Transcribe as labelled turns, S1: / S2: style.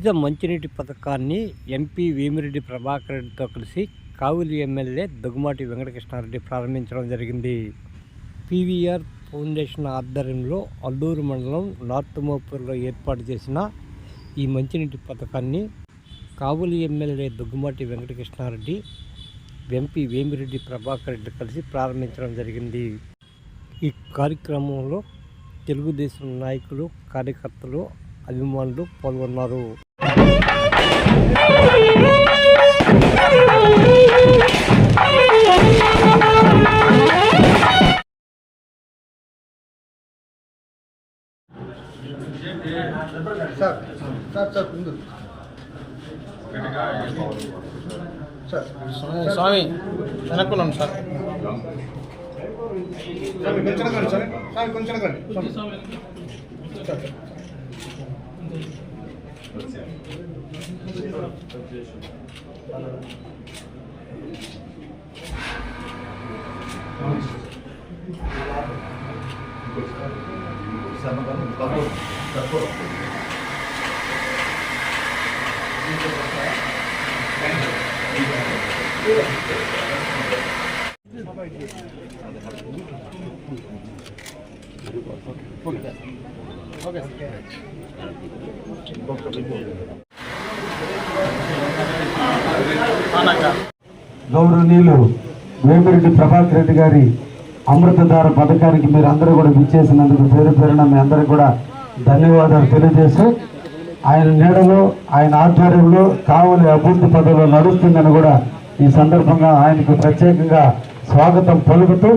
S1: ఉచిత మంచినీటి పథకాన్ని ఎంపీ వేమిరెడ్డి ప్రభాకర్ రెడ్డితో కలిసి కావులి ఎమ్మెల్యే దగ్గుమాటి వెంకటకృష్ణారెడ్డి ప్రారంభించడం జరిగింది. పీవీఆర్ ఫౌండేషన్ ఆధ్వర్యంలో అల్లూరు మండలం నార్త్ మోపూర్లో ఏర్పాటు చేసిన ఈ మంచినీటి పథకాన్ని కావులి ఎమ్మెల్యే దగ్గుమాటి వెంకటకృష్ణారెడ్డి ఎంపీ వేమిరెడ్డి ప్రభాకర్ రెడ్డి కలిసి ప్రారంభించడం జరిగింది. ఈ కార్యక్రమంలో తెలుగుదేశం నాయకులు కార్యకర్తలు అభిమానులు పాల్గొన్నారు.
S2: సార్ సార్ సార్ ముందు. సార్.
S3: స్వామి వెనక్కున్నాను సార్.
S2: సార్ కొంచెం రండి సార్ సార్ కొంచెం రండి సార్
S3: అవునక్క
S4: గౌరవనీయులు వేమిరెడ్డి ప్రభాకర్ రెడ్డి గారి అమృతధార పథకానికి మీరు అందరూ కూడా విచ్చేసినందుకు పేరు పేరున మీ అందరూ కూడా ధన్యవాదాలు తెలియజేస్తూ ఆయన నీడలో ఆయన ఆధ్వర్యంలో కావలి అభివృద్ధి పదవిలో నడుస్తుందని కూడా ఈ సందర్భంగా ఆయనకు ప్రత్యేకంగా స్వాగతం పలుకుతూ